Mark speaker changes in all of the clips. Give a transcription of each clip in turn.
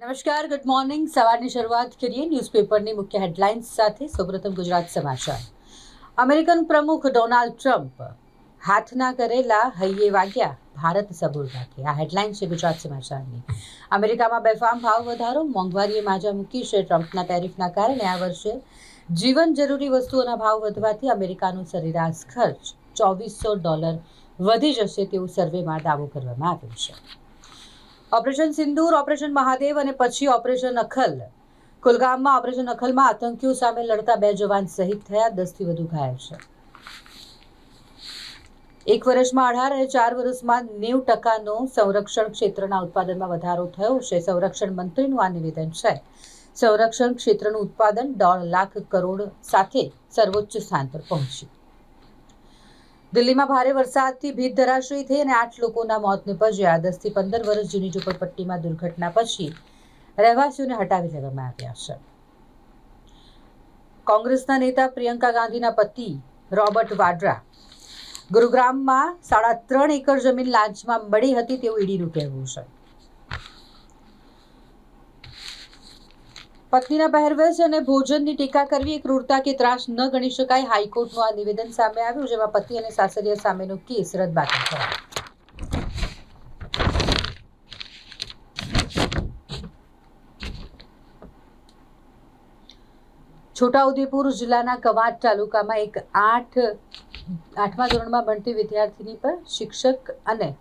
Speaker 1: નમસ્કાર good morning સવારની શરૂઆત કરીએ ન્યૂઝપેપરની મુખ્ય હેડલાઇન્સ સાથે. સૌપ્રથમ ગુજરાત સમાચાર. અમેરિકન પ્રમુખ ડોનાલ્ડ ટ્રમ્પ હાથના કરેલા હૈયે વાગ્યા ભારત સબૂર રાખે આ હેડલાઇન છે ગુજરાત સમાચારની. અમેરિકામાં બેફામ ભાવ વધારો, મોંઘવારીએ માજા મૂકી છે ટ્રમ્પના ટેરિફના કારણે આ વર્ષે જીવન જરૂરી વસ્તુઓના ભાવ વધવાથી અમેરિકાનો સરેરાશ ખર્ચ ચોવીસો ડોલર વધી જશે તેવું સર્વેમાં દાવો કરવામાં આવ્યો છે. ઓપરેશન સિંદૂર, ઓપરેશન મહાદેવ અને પછી ઓપરેશન અખલ. કુલગામમાં ઓપરેશન અખલમાં આતંકીઓ સામે લડતા બે જવાન શહીદ થયા, દસથી વધુ ઘાયલ છે. એક વર્ષમાં અઢાર અને ચાર વર્ષમાં નેવું ટકાનો સંરક્ષણ ક્ષેત્રના ઉત્પાદનમાં વધારો થયો છે. સંરક્ષણ મંત્રીનું આ નિવેદન છે. સંરક્ષણ ક્ષેત્રનું ઉત્પાદન દોઢ લાખ કરોડ સાથે સર્વોચ્ચ સ્થાન પર પહોંચ્યું. દિલ્હીમાં ભારે વરસાદથી ભીત ધરાશયી થઈ અને આઠ લોકોના મોત નિપજ્યા. દસથી પંદર વર્ષ જૂની ઝુંપડપટ્ટીમાં દુર્ઘટના પછી રહેવાસીઓને હટાવી લેવામાં આવ્યા છે. કોંગ્રેસના નેતા પ્રિયંકા ગાંધીના પતિ રોબર્ટ વાડ્રા ગુરુગ્રામમાં સાડા ત્રણ એકર જમીન લાંચમાં મળી હતી તેવું ઈડીનું કહેવું છે. પત્નીના પહેરવેશ અને ભોજનની ટીકા કરવી એ ક્રૂરતા કે ત્રાસ ન ગણી શકાય. હાઈકોર્ટનું આ નિવેદન સામે આવ્યું, જેમાં પતિ અને સાસરિયા સામેનો કેસ રદબાતલ થયો. છોટાઉદેપુર જિલ્લાના કવાટ તાલુકામાં એક આઠ, આઠમા ધોરણમાં ભણતી વિદ્યાર્થીની પર શિક્ષક અને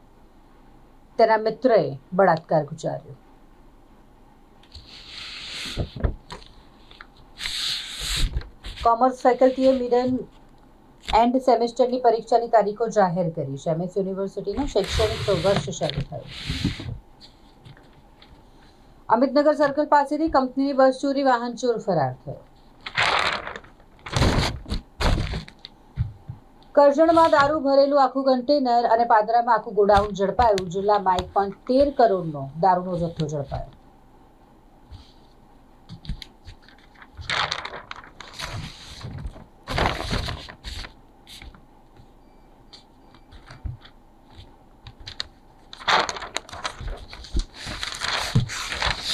Speaker 1: તેના મિત્રએ બળાત્કાર ગુજાર્યો. કોમર્સ ફેકલ્ટીએ મિડન એન્ડ સેમેસ્ટરની પરીક્ષાની તારીખો જાહેર કરી છે. એમએસ યુનિવર્સિટીનું શૈક્ષણિક વર્ષ શરૂ થયું. અમિતનગર સર્કલ પાસેથી કંપનીની બસ ચોરી, વાહન ચોર ફરાર થયો. કરજણમાં દારૂ ભરેલું આખું કન્ટેનર અને પાદરામાં આખું ગોડાઉન ઝડપાયું. જિલ્લામાં એક પોઈન્ટ તેર કરોડનો દારૂનો જથ્થો ઝડપાયો.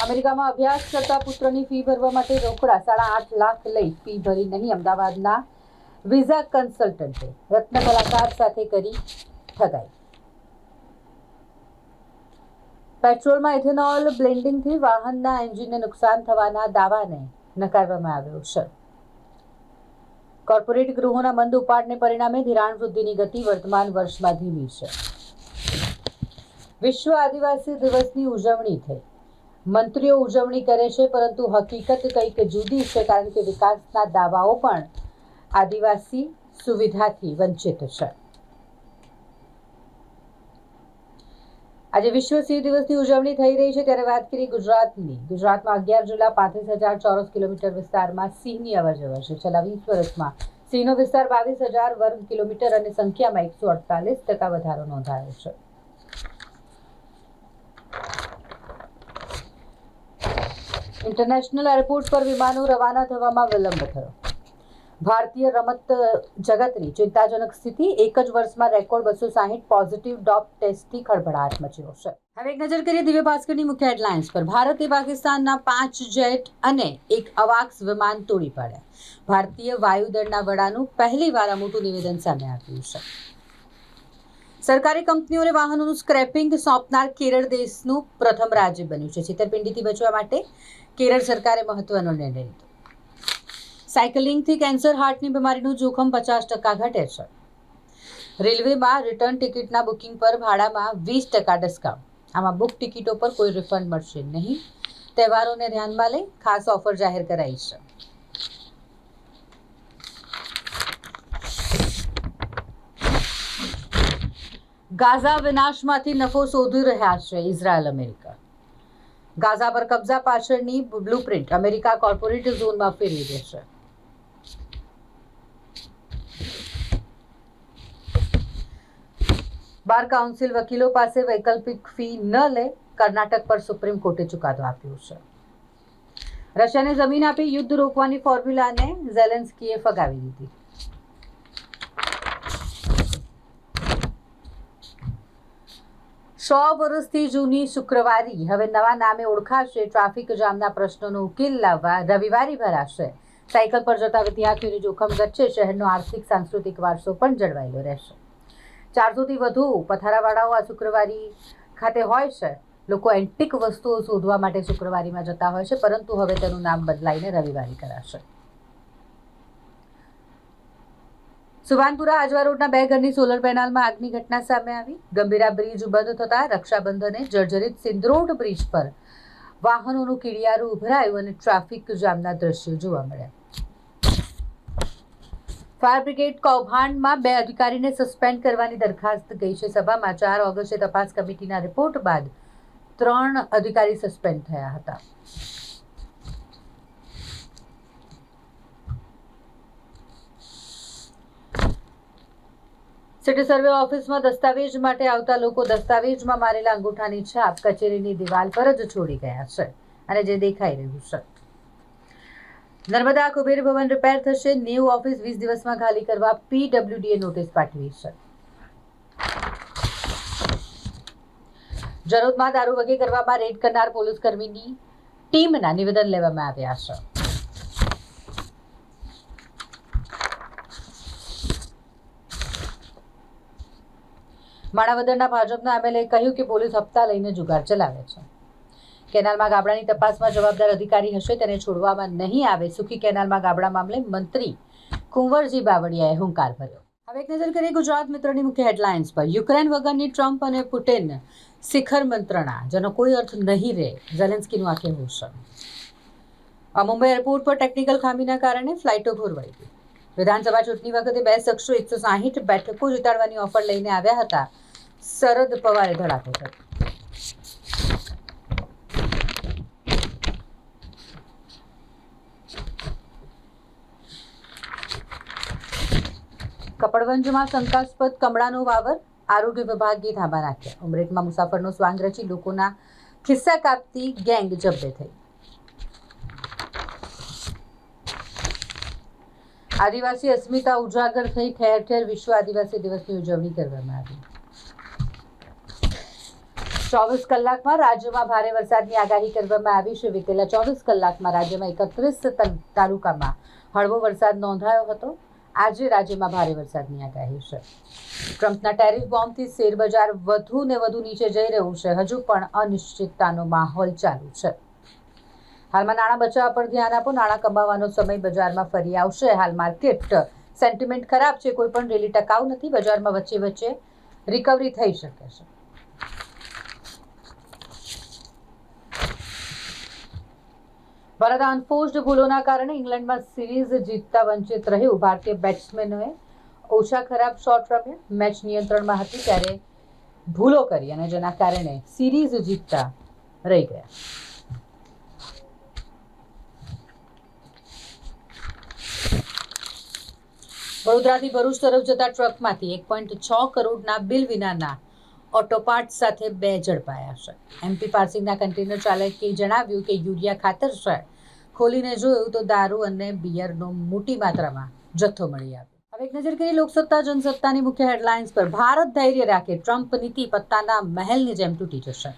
Speaker 1: અમેરિકામાં અભ્યાસ કરતા પુત્રની ફી ભરવા માટે રોકડા સાડા આઠ લાખ લઈ ફી ભરી નહીં. અમદાવાદના વિઝા કન્સલ્ટન્ટે રત્ન કલાકાર સાથે કરી ઠગાઈ. પેટ્રોલમાં ઇથેનોલ બ્લેન્ડિંગથી વાહનના એન્જિનને નુકસાન થવાના દાવાને નકારવામાં આવ્યો છે કોર્પોરેટ ગૃહોના મંદ ઉપાડને પરિણામે ધિરાણ વૃદ્ધિની ગતિ વર્તમાન વર્ષમાં ધીમી છે. વિશ્વ આદિવાસી દિવસની ઉજવણી થઈ. મંત્રીઓ ઉજવણી કરે છે, પરંતુ હકીકત કંઈક જુદી છે, કારણ કે વિકાસના દાવાઓ પણ આદિવાસી સુવિધાથી વંચિત છે. આજે વિશ્વ સિંહ દિવસની ઉજવણી થઈ રહી છે, ત્યારે વાત કરીએ ગુજરાતની. ગુજરાતમાં અગિયાર જિલ્લા પાંત્રીસ હજાર ચોરસ કિલોમીટર વિસ્તારમાં સિંહની અવરજવર છે. છેલ્લા વીસ વર્ષમાં સિંહનો વિસ્તાર બાવીસ હજાર વર્ગ કિલોમીટર અને સંખ્યામાં એકસો અડતાલીસ ટકા વધારો નોંધાયો છે. ઇન્ટરનેશનલ એરપોર્ટ પર વિમાનો રવાના થવામાં વિલંબ થયો. ભારતીય રમત જગતની ચિંતાજનક સ્થિતિ એક જ વર્ષમાં રેકોર્ડ બસો સાહીઠ પોઝિટિવ ડોપ ટેસ્ટથી ખળભળાટ મચ્યો છે. હવે એક નજર કરીએ દિવ્ય ભાસ્કરની મુખ્ય હેડલાઇન્સ પર. ભારતે પાકિસ્તાનના પાંચ જેટ અને એક અવાક્સ વિમાન તોડી પાડ્યા. ભારતીય વાયુદળના વડાનું પહેલી વાર આ મોટું નિવેદન સામે આવ્યું છે. સરકારી કંપનીઓને વાહનોનું સ્ક્રેપિંગ સોંપનાર કેરળ દેશનું પ્રથમ રાજ્ય બન્યું છે. છેતરપિંડીથી બચવા માટે કેરળ સરકારે મહત્વનો નિર્ણય લીધો. સાયકલિંગથી કેન્સર, હાર્ટની બીમારીનું જોખમ પચાસ ટકા ઘટે છે. રેલવેમાં રિટર્ન ટિકિટના બુકિંગ પર ભાડામાં વીસ ટકા ડિસ્કાઉન્ટ. આમાં બુક ટિકિટો પર કોઈ રિફંડ મળશે નહીં. તહેવારોને ધ્યાનમાં લઈ ખાસ ઓફર જાહેર કરાઈ છે. ગાઝા વિનાશમાંથી નફો શોધી રહ્યા છે ઇઝરાયલ, અમેરિકા. ગાઝા પર કબજા પાછળની બ્લુપ્રિન્ટ અમેરિકા કોર્પોરેટ ઝોનમાં ફેરવી દેશે બાર કાઉન્સિલ વકીલો પાસે વૈકલ્પિક ફી ન લે, કર્ણાટક પર સુપ્રીમ કોર્ટે ચુકાદો આપ્યો છે. રશિયાને જમીન આપી યુદ્ધ રોકવાની ફોર્મ્યુલાને ઝેલેન્સ્કીએ ફગાવી દીધી. સો વર્ષથી જૂની શુક્રવારી. હવે નવા નામે ઓળખાશે. ટ્રાફિક જામના પ્રશ્નોનો ઉકેલ લાવવા રવિવારી ભરાશે. સાયકલ પર જતા વિદ્યાર્થીઓનું જોખમ ઘટશે. શહેરનો આર્થિક, સાંસ્કૃતિક વારસો પણ જળવાયેલો રહેશે. ચારસોથી વધુ પથારાવાળાઓ આ શુક્રવારી ખાતે હોય છે. લોકો એન્ટિક વસ્તુઓ શોધવા માટે શુક્રવારીમાં જતા હોય છે, પરંતુ હવે તેનું નામ બદલાઈને રવિવારી કરાશે. સુભાનપુરા આજવા રોડના બે ઘરની સોલર પેનલમાં આગની ઘટના સામે આવી. ગંભીરા બ્રિજ બંધ થતા રક્ષાબંધને જર્જરિત સિંદ્રોડ બ્રિજ પર વાહનોનું કીડિયારું ઉભરાયું અને ટ્રાફિક જામના દ્રશ્યો જોવા મળ્યા. ફાયર બ્રિગેડ કૌભાંડમાં બે અધિકારીને સસ્પેન્ડ કરવાની દરખાસ્ત ગઈ છે સભામાં. ચાર ઓગસ્ટે તપાસ કમિટીના રિપોર્ટ બાદ ત્રણ અધિકારી સસ્પેન્ડ થયા હતા. સિટી સર્વે ઓફિસમાં દસ્તાવેજ માટે આવતા લોકો દસ્તાવેજમાં મારેલા અંગૂઠાની છાપ કચેરીની દિવાલ પર જ છોડી ગયા છે અને જે દેખાઈ રહ્યું છે. નર્મદા કુબેર ભવન રિપેર થશે. ન્યૂ ઓફિસ વીસ દિવસમાં ખાલી કરવા પીડબ્લ્યુડીએ નોટિસ પાઠવી છે. જરોદમાં દારૂ વગે કરવામાં રેડ કરનાર પોલીસ કર્મીની ટીમના નિવેદન લેવામાં આવ્યા છે. માણાવદરના ભાજપના એમએલએ કહ્યું કે પોલીસ હપ્તા લઈને જુગાર ચલાવે છે. કેનાલમાં ગાબડાની તપાસમાં જવાબદાર અધિકારી હશે તેને છોડવામાં નહીં આવે. સુખી કેનાલમાં ગાબડા મામલે મંત્રી કુંવરજી બાવળિયાએ હુંકાર ભર્યો. હવે એક નજર કરીએ ગુજરાત મિત્રની મુખ્ય હેડલાઇન્સ પર. યુક્રેન વગરની ટ્રમ્પ અને પુટિન શિખર મંત્રણા, જેનો કોઈ અર્થ નહીં રહે, ઝેલેન્સ્કીનું આ કહેવું છે. મુંબઈ એરપોર્ટ પર ટેકનિકલ ખામીના કારણે ફ્લાઇટો ખોરવાઈ ગઈ. વિધાનસભા ચૂંટણી વખતે બે શખ્સો એકસો સાહીઠ બેઠકો જીતાડવાની ઓફર લઈને આવ્યા હતા. શરદ પવારે ધડાકો કર્યો. કપડવંજમાં શંકાસ્પદ કમળાનો વાવર આરોગ્ય વિભાગે ધાબા નાખ્યા. ઉમરેઠમાં મુસાફરનો સ્વાંગ રચી લોકોના ખિસ્સા કાપતી ગેંગ જબ્બે થઈ. આદિવાસી અસ્મિતા ઉજાગર થઈ ઠેર ઠેર વિશ્વ આદિવાસી દિવસની ઉજવણી કરવામાં આવી. ચોવીસ કલાકમાં રાજ્યમાં ભારે વરસાદની આગાહી કરવામાં આવી. છે વિતેલા ચોવીસ કલાકમાં રાજ્યમાં એકત્રીસ તાલુકામાં હળવો વરસાદ નોંધાયો હતો. આજે રાજ્યમાં ભારે વરસાદની આગાહી છે. ટ્રમ્પના ટેરિફ બોમ્બથી શેરબજાર વધુ ને વધુ નીચે જઈ રહ્યું છે. હજુ પણ અનિશ્ચિતતાનો માહોલ ચાલુ છે. હાલમાં નાણાં બચાવવા પર ધ્યાન આપો. નાણાં કમાવાનો સમય બજારમાં ફરી આવશે. હાલ માર્કેટ સેન્ટિમેન્ટ ખરાબ છે. કોઈ પણ રેલી ટકાઉ નથી. બજારમાં વચ્ચે વચ્ચે રિકવરી થઈ શકે છે. ભારત અનફોર્સ્ડ ભૂલોના કારણે ઇંગ્લેન્ડમાં સિરીઝ જીતતા વંચિત રહ્યું. ભારતીય બેટ્સમેનોએ ઓછા ખરાબ શોટ રમ્યા. મેચ નિયંત્રણમાં હતી ત્યારે ભૂલો કરી અને જેના કારણે સિરીઝ જીતતા રહી ગયા. વડોદરાથી ભરૂચ તરફ જતા ટ્રકમાંથી એક પોઈન્ટ છ કરોડના બિલ વિનાના ઓટો પાર્ટ સાથે બે ઝડપાયા છે. એમપી પાર્સિંગના કન્ટેનર ચાલકે જણાવ્યું કે યુરિયા ખાતર છે. ખોલીને જોયું તો દારૂ અને બિયરનો મોટી માત્રામાં જથ્થો મળી આવ્યો. હવે એક નજર કરીએ લોકસત્તા, જનસત્તાની મુખ્ય હેડલાઇન્સ પર. ભારત ધૈર્ય રાખે. ટ્રમ્પ નીતિ પત્તાના મહેલની જેમ તૂટી જશે.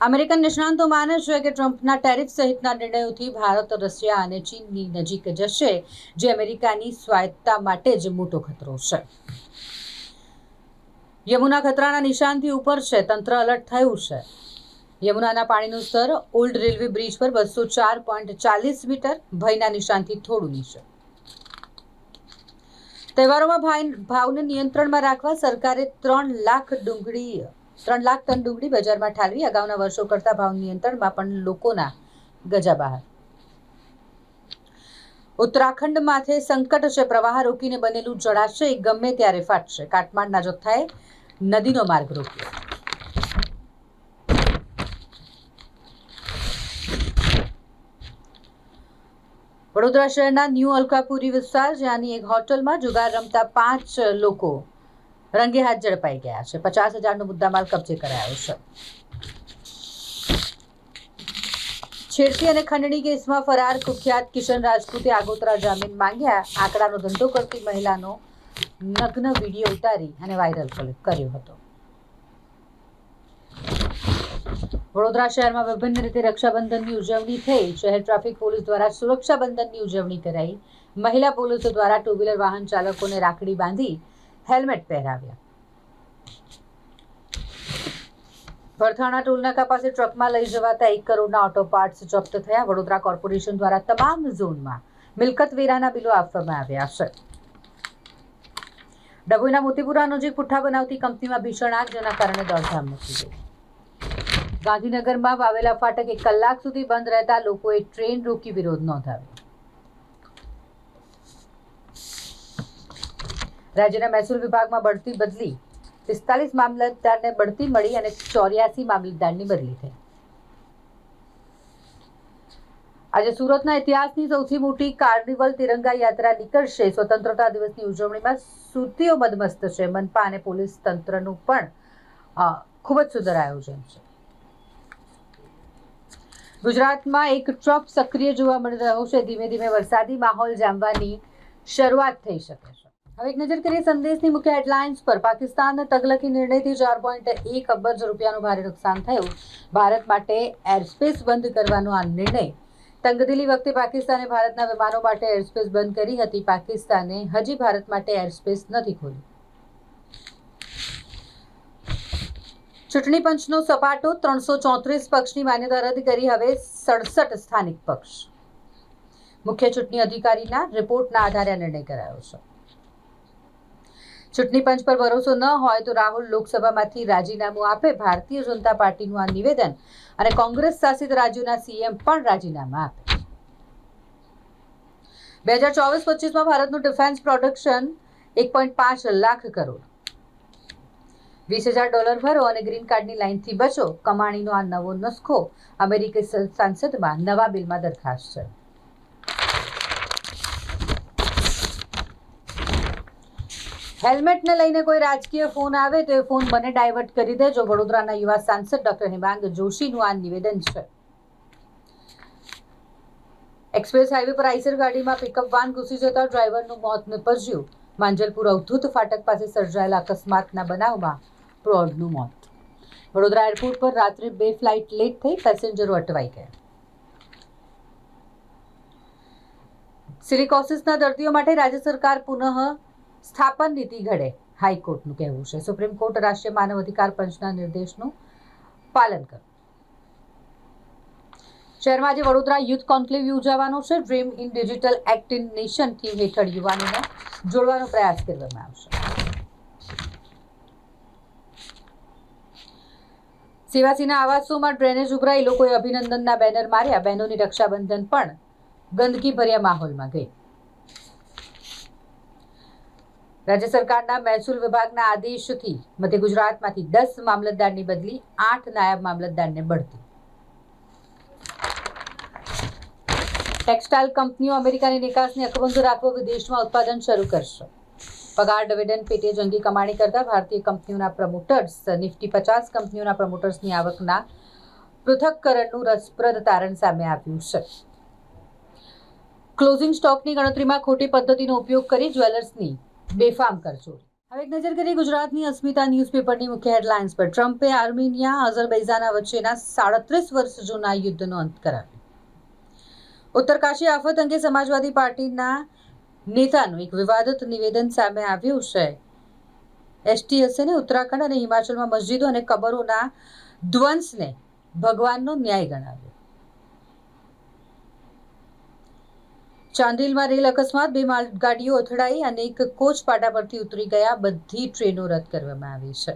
Speaker 1: અમેરિકન નિષ્ણાંતો માને છે કે ટ્રમ્પના ટેરિફ સહિતના નિર્ણયોથી ભારત, રશિયા અને ચીનની નજીક જશે, જે અમેરિકાની સ્વાયત્તતા માટે જ મોટો ખતરો છે. યમુના ખતરાના નિશાનથી ઉપર છે, તંત્ર અલર્ટ થયું છે. યમુનાના પાણીનું સ્તર ઓલ્ડ રેલવે બ્રિજ પર બસો ચાર પોઈન્ટ ચાલીસ મીટર, ભયના નિશાનથી થોડું નીચે. તહેવારોમાં ભાવને નિયંત્રણમાં રાખવા સરકારે ત્રણ લાખ ડુંગળી ત્રણ લાખ ટન ડુંગળી બજારમાં ઠાલવી. અગાઉના વર્ષો કરતા ભાવ નિયંત્રણમાં પણ લોકોના ગજા બહાર. ઉત્તરાખંડ માથે સંકટ છે. પ્રવાહ રોકીને બનેલું જળાશય ગમે ત્યારે ફાટશે. કાટમાળના જથ્થાએ નદીનો માર્ગ રોક્યો. વડોદરા શહેરના ન્યૂ અલકાપુરી વિસ્તાર, જ્યાંની એક હોટલમાં જુગાર રમતા પાંચ લોકો રંગે હાથ ઝડપાઈ ગયા છે. પચાસ હજારનો મુદ્દામાલ કબજે કરાયો છે. છેડતી અને ખંડણી કેસમાં ફરાર કુખ્યાત કિશન રાજપૂતે આગોતરા જામીન માંગ્યા. આંકડાનો ધંધો કરતી મહિલાનો નગ્ન વીડિયો ઉતારી અને વાયરલ કર્યો હતો. વડોદરા શહેરમાં વિભિન્ન રીતે રક્ષાબંધનની ઉજવણી થઈ. શહેર ટ્રાફિક પોલીસ દ્વારા સુરક્ષાબંધનની ઉજવણી કરાઈ. મહિલા પોલીસો દ્વારા ટુ વ્હીલર વાહન ચાલકોને રાખડી બાંધી હેલ્મેટ પહેરાવ્યા. ભરથાણા ટોલનાકા પાસે ટ્રકમાં લઈ જવાતા એક કરોડના ઓટો પાર્ટ્સ જપ્ત થયા. વડોદરા કોર્પોરેશન દ્વારા તમામ ઝોનમાં મિલકત વેરાના બિલો આપવામાં આવ્યા છે. ડભોઈના મોતીપુરા નજીક પુઠ્ઠા બનાવતી કંપનીમાં ભીષણ આગ, જેના કારણે દોડધામ મચી ગઈ. ગાંધીનગરમાં વાવેલા ફાટક એક કલાક સુધી બંધ રહેતા લોકોએ ટ્રેન રોકી વિરોધ નોંધાવ્યો. રાજ્યના મહેસૂલ વિભાગમાં બઢતી બદલી, પિસ્તાલીસ મામલતદારને બઢતી મળી અને ચોર્યાસી મામલતદારની બદલી થઈ. આજે સુરતના ઇતિહાસની સૌથી મોટી કાર્નિવલ તિરંગા યાત્રા નીકળશે. સ્વતંત્રતા દિવસની ઉજવણીમાં સુરતીઓ મદમસ્ત છે. મનપા અને પોલીસ તંત્રનું પણ ખૂબ જ સુંદર આયોજન છે. ગુજરાતમાં એક ટ્રફ સક્રિય જોવા મળી રહ્યો છે. ધીમે ધીમે વરસાદી માહોલ જામવાની શરૂઆત થઈ શકે છે. હવે એક નજર કરીએ સંદેશની મુખ્ય હેડલાઇન્સ પર. પાકિસ્તાનના તગલકી નિર્ણયથી ચાર પોઈન્ટ એક અબજ રૂપિયાનું ભારે નુકસાન થયું. ભારત માટે એરસ્પેસ બંધ કરવાનો આ નિર્ણય. તંગદિલી વખતે પાકિસ્તાને ભારતના વિમાનો માટે એરસ્પેસ બંધ કરી હતી. પાકિસ્તાને હજી ભારત માટે એરસ્પેસ નથી ખોલી ચૂંટણી પંચનો સપાટો ત્રણસો ચોત્રીસ પક્ષની માન્યતા રદ કરી. હવે સડસઠ સ્થાનિક પક્ષ. મુખ્ય ચૂંટણી અધિકારીના રિપોર્ટના આધારે નિર્ણય કરાયો છે. ચૂંટણી પંચ પર ભરોસો ન હોય તો રાહુલ લોકસભામાંથી રાજીનામું આપે. ભારતીય જનતા પાર્ટીનું આ નિવેદન અને કોંગ્રેસ શાસિત રાજ્યોના સીએમ પણ રાજીનામા આપે બે હજાર ચોવીસ પચીસમાં ભારતનું ડિફેન્સ પ્રોડક્શન એક પોઈન્ટ પાંચ લાખ કરોડ. વીસ હજાર ડોલર ભરો અને ગ્રીન કાર્ડની લાઇનથી બચો. કમાણીનો આ નવો નસ્ખો અમેરિકી સંસદમાં નવા બિલમાં દરખાસ્ત છે. હેલ્મેટને લઈને કોઈ રાજકીય ફોન આવે તો એ ફોન મને ડાયવર્ટ કરી દેજો. વડોદરાના યુવા સાંસદ ડોક્ટર હિમાંગ જોશીનું આ નિવેદન છે. એક્સપ્રેસ હાઈવે પર આઈસર ગાડીમાં પિકઅપ વાન ઘૂસી જતા ડ્રાઈવરનું મોત નિપજ્યું. માંજલપુર અવધૂત ફાટક પાસે સર્જાયેલા અકસ્માતના બનાવમાં પ્રૌઢનું મોત. વડોદરા એરપોર્ટ પર રાત્રે બે ફ્લાઇટ લેટ થઈ, પેસેન્જરો અટવાઈ ગયા. સિલિકોસિસના દર્દીઓ માટે રાજ્ય સરકાર પુનઃ સ્થાપન નીતિ ઘડે હાઈકોર્ટનું કહેવું છે. સુપ્રીમ કોર્ટ રાષ્ટ્રીય માનવ અધિકાર પંચના નિર્દેશનું પાલન કરે. શહેરમાં આજે વડોદરા યુથ કોન્ક્લેવ યોજાવાનો છે. Dream in digital act in nation theme હેઠળ યુવાનોને જોડવાનો પ્રયાસ કરવામાં આવશે. સેવાસીના આવાસોમાં ડ્રેનેજ ઉભરાઈ લોકોએ અભિનંદનના બેનર માર્યા. બહેનોની રક્ષાબંધન પણ ગંદકી ભર્યા માહોલમાં ગઈ. રાજ્ય સરકારના મહેસૂલ વિભાગના આદેશથી મધ્ય ગુજરાતમાંથી દસ મામલતદારની બદલી, આઠ નાયબ મામલતદારને બઢતી. ટેક્સટાઇલ કંપનીઓ અમેરિકાની નિકાસને અકબંધ રાખવા વિદેશમાં ઉત્પાદન શરૂ કરશે. પગાર ડિવિડન્ડ પેટે જંગી કમાણી કરતા ભારતીય કંપનીઓના પ્રમોટર્સ, નિફ્ટી પચાસ કંપનીઓના પ્રમોટર્સની આવકના પૃથક્કરણનું રસપ્રદ તારણ સામે આવ્યું છે. ક્લોઝિંગ સ્ટોકની ગણતરીમાં ખોટી પદ્ધતિનો ઉપયોગ કરી જ્વેલર્સની બેફામ કરશો. હવે એક નજર કરીએ ગુજરાતની અસ્મિતા ન્યૂઝપેપરની મુખ્ય હેડલાઇન્સ પર. ટ્રમ્પે આર્મેનિયા અઝરબૈઝાના વચ્ચેના સાડત્રીસ વર્ષ જૂના યુદ્ધનો અંત કરાવ્યો. ઉત્તરકાશી આફત અંગે સમાજવાદી પાર્ટીના નેતાનું એક વિવાદિત નિવેદન સામે આવ્યું છે. એસટીએસએને ઉત્તરાખંડ અને હિમાચલમાં મસ્જિદો અને કબરોના ધ્વંસને ભગવાનનો ન્યાય ગણાવ્યો. ચાંદિલમાં રેલ અકસ્માત, બે માલગાડીઓ અથડાઈ અને એક કોચ પાટા પરથી ઉતરી ગયા. બધી ટ્રેનો રદ કરવામાં આવી છે.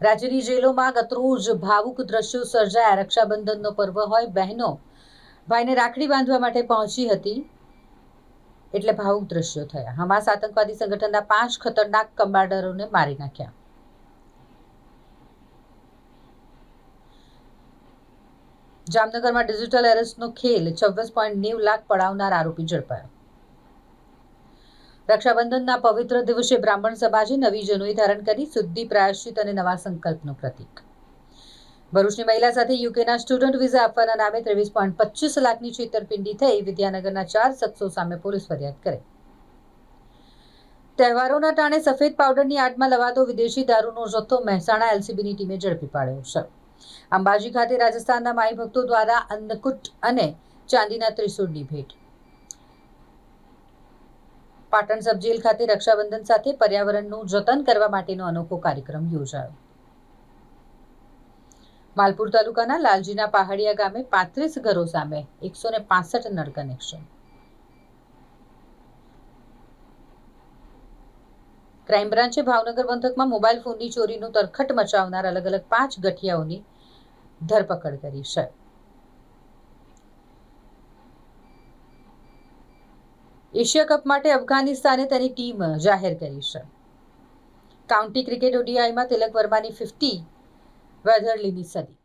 Speaker 1: રાજ્યની જેલોમાં ગતરોજ ભાવુક દ્રશ્યો સર્જાયા. રક્ષાબંધનનો પર્વ હોય, બહેનો ભાઈને રાખડી બાંધવા માટે પહોંચી હતી એટલે ભાવુક દ્રશ્યો થયા. હમાસ આતંકવાદી સંગઠનના પાંચ ખતરનાક કમાન્ડરોને મારી નાખ્યા. જામનગરમાં ડિજિટલ એરેસ્ટનો ખેલ, છવ્વીસ પોઈન્ટ નેવ લાખ પડાવનાર આરોપી ઝડપાયો. રક્ષાબંધનના પવિત્ર દિવસે બ્રાહ્મણ સમાજે નવી જનોઈ ધારણ કરી શુદ્ધિ પ્રાયશ્ચિત અને નવા સંકલ્પનું પ્રતીક. ભરૂચની મહિલા સાથે યુકેના સ્ટુડન્ટ વિઝા આપવાના નામે ત્રેવીસ પોઈન્ટ પચીસ લાખની છેતરપિંડી થઈ વિદ્યાનગરના ચાર શખ્સો સામે પોલીસ ફરિયાદ કરી. તહેવારોના ટાણે સફેદ પાવડરની આડમાં લવાતો વિદેશી દારૂનો જથ્થો મહેસાણા એલસીબીની ટીમે ઝડપી પાડ્યો છે. અંબાજી ખાતે રાજસ્થાનના માઈ ભક્તો દ્વારા અન્નકૂટ અને ચાંદીના ત્રિશુળની ભેટ. પાટણ સબજેલ ખાતે રક્ષાબંધન સાથે પર્યાવરણનું જતન કરવા માટેનો અનોખો કાર્યક્રમ યોજાયો. માલપુર તાલુકાના લાલજીના પહાડિયા ગામે પાંત્રીસ ઘરો સામે એકસો ને પાસઠ નળ કનેક્શન ક્રાઇમ બ્રાન્ચે ભાવનગર પંથકમાં મોબાઈલ ફોનની ચોરીનું તરખટ મચાવનાર અલગ અલગ પાંચ ગઠિયાઓની ધરપકડ કરી છે. એશિયા કપ માટે અફઘાનિસ્તાને તેની ટીમ જાહેર કરી છે. કાઉન્ટી ક્રિકેટ ઓડીઆઈમાં તિલક વર્માની ફિફ્ટી વેધરલીની સદી.